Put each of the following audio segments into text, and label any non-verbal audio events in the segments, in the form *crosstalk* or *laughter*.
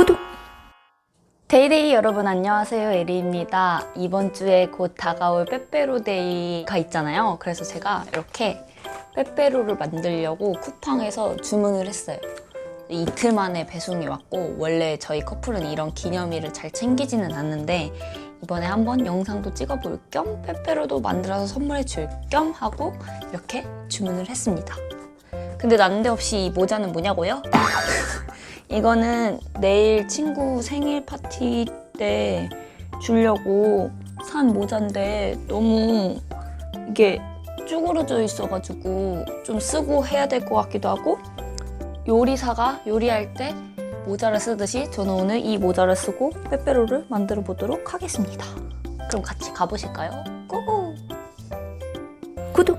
구독! 데이데이 여러분 안녕하세요 에리입니다. 이번 주에 곧 다가올 빼빼로 데이가 있잖아요. 그래서 제가 이렇게 빼빼로를 만들려고 쿠팡에서 주문을 했어요. 이틀 만에 배송이 왔고 원래 저희 커플은 이런 기념일을 잘 챙기지는 않는데 이번에 한번 영상도 찍어볼 겸 빼빼로도 만들어서 선물해 줄 겸 하고 이렇게 주문을 했습니다. 근데 난데없이 이 모자는 뭐냐고요? *laughs* 이거는 내일 친구 생일 파티 때 주려고 산 모자인데 너무 이게 쭈그러져 있어가지고 좀 쓰고 해야 될 것 같기도 하고 요리사가 요리할 때 모자를 쓰듯이 저는 오늘 이 모자를 쓰고 빼빼로를 만들어 보도록 하겠습니다. 그럼 같이 가보실까요? 고고! 구독!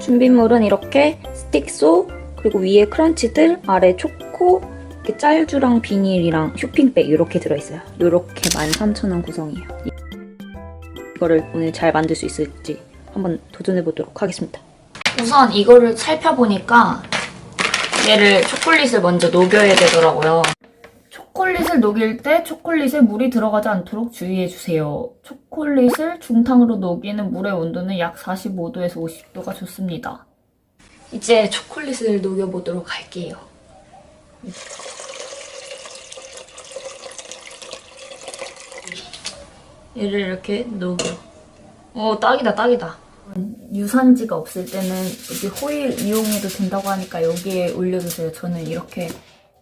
준비물은 이렇게 스틱소 그리고 위에 크런치들 아래 초코 이렇게 짤주랑 비닐이랑 쇼핑백 이렇게 들어있어요. 이렇게 13,000원 구성이에요. 이거를 오늘 잘 만들 수 있을지 한번 도전해보도록 하겠습니다. 우선 이거를 살펴보니까 얘를 초콜릿을 먼저 녹여야 되더라고요. 초콜릿을 녹일 때 초콜릿에 물이 들어가지 않도록 주의해주세요. 초콜릿을 중탕으로 녹이는 물의 온도는 약 45도에서 50도가 좋습니다. 이제 초콜릿을 녹여보도록 할게요. 얘를 이렇게 녹여. 어, 딱이다, 딱이다. 유산지가 없을 때는 여기 호일 이용해도 된다고 하니까 여기에 올려주세요. 저는 이렇게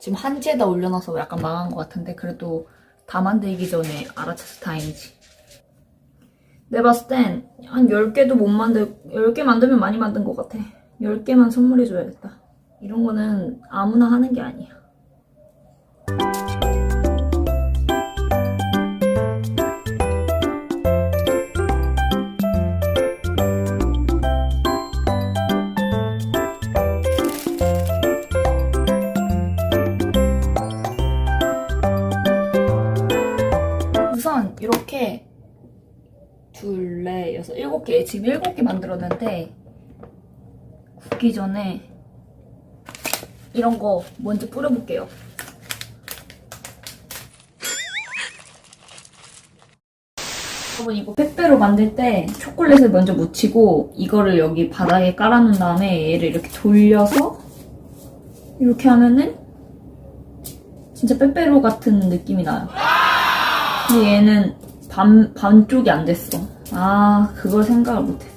지금 한지에다 올려놔서 약간 망한 것 같은데 그래도 다 만들기 전에 알아채서 다행이지. 내가 봤을 땐 한 10개도 못 만들, 10개 만들면 많이 만든 것 같아. 10개만 선물해줘야겠다. 이런 거는 아무나 하는 게 아니야. 우선 이렇게 둘, 넷, 여섯, 일곱 개 지금 일곱 개 만들었는데 굽기 전에 이런 거 먼저 뿌려볼게요. 여러분 이거 빼빼로 만들 때 초콜릿을 먼저 묻히고 이거를 여기 바닥에 깔아놓은 다음에 얘를 이렇게 돌려서 이렇게 하면은 진짜 빼빼로 같은 느낌이 나요. 근데 얘는 반, 반쪽이 안 됐어. 아, 그걸 생각을 못했어.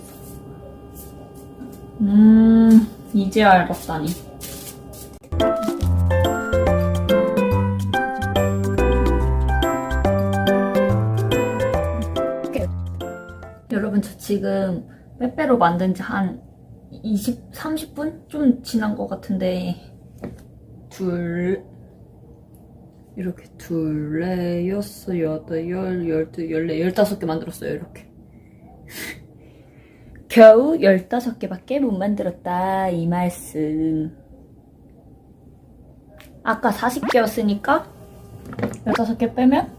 음, 이제 알았다니. 여러분, 저 지금 빼빼로 만든 지 한 20, 30분? 좀 지난 것 같은데, 둘, 이렇게 둘, 넷, 여섯, 여덟, 열, 열두, 열네, 열다섯 개 만들었어요, 이렇게. *laughs* 겨우 열다섯 개밖에 못 만들었다, 이 말씀. 아까 40개였으니까, 열다섯 개 빼면,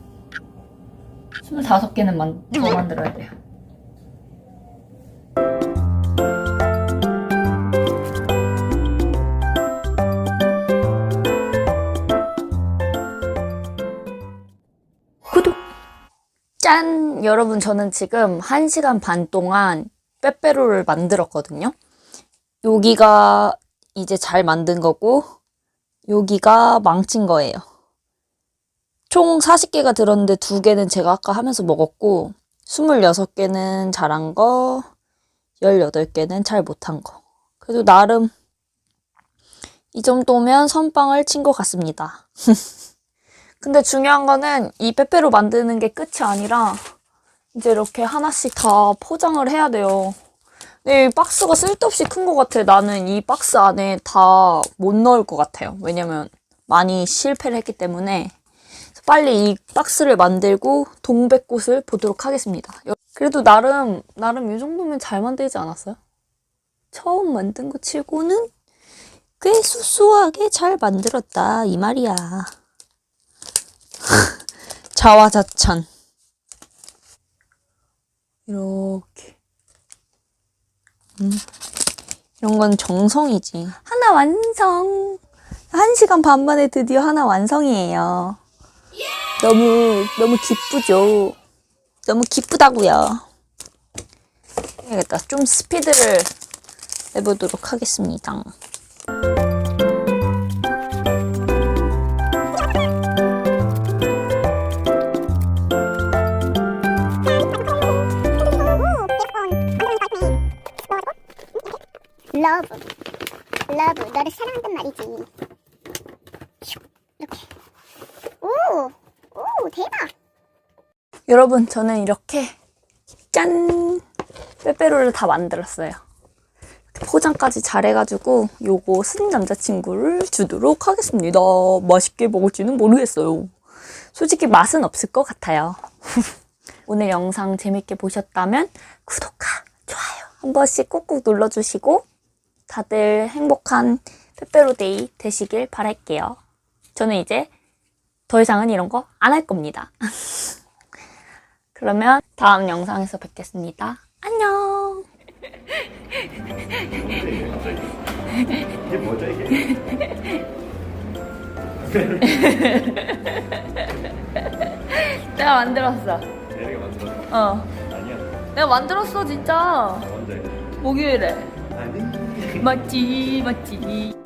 25개는 만, 더 만들어야 돼요. 짠! 여러분, 저는 지금 1시간 반 동안 빼빼로를 만들었거든요. 여기가 이제 잘 만든 거고, 여기가 망친 거예요. 총 40개가 들었는데 2개는 제가 아까 하면서 먹었고, 26개는 잘한 거, 18개는 잘 못한 거. 그래도 나름 이 정도면 선빵을 친 것 같습니다. *laughs* 근데 중요한 거는 이 빼빼로 만드는 게 끝이 아니라 이제 이렇게 하나씩 다 포장을 해야 돼요. 이 박스가 쓸데없이 큰 것 같아. 나는 이 박스 안에 다 못 넣을 것 같아요. 왜냐면 많이 실패를 했기 때문에 빨리 이 박스를 만들고 동백꽃을 보도록 하겠습니다. 그래도 나름 나름 이 정도면 잘 만들지 않았어요? 처음 만든 거 치고는 꽤 수수하게 잘 만들었다 이 말이야. 자화자찬 이렇게 음. 이런 건 정성이지 하나 완성 한 시간 반 만에 드디어 하나 완성이에요 너무 너무 기쁘죠. 너무 기쁘다고요. 해야겠다. 좀 스피드를 내보도록 하겠습니다. 러브 러브 너를 사랑한단 말이지 슉, 이렇게 오 오 대박 여러분, 저는 이렇게 짠 빼빼로를 다 만들었어요. 포장까지 잘해가지고 요거 쓴 남자친구를 주도록 하겠습니다. 맛있게 먹을지는 모르겠어요. 솔직히 맛은 없을 것 같아요. *laughs* 오늘 영상 재밌게 보셨다면 구독과 좋아요 한 번씩 꾹꾹 눌러주시고 다들 행복한 빼빼로데이 되시길 바랄게요. 저는 이제 더 이상은 이런 거 안 할 겁니다. *laughs* 그러면 다음 영상에서 뵙겠습니다. 안녕! 이게 뭐죠 이게? 내가 만들었어. 내리가 만들었어? 어. 아니야 내가 만들었어, 진짜. 언제? 목요일에. 맞지, 맞지.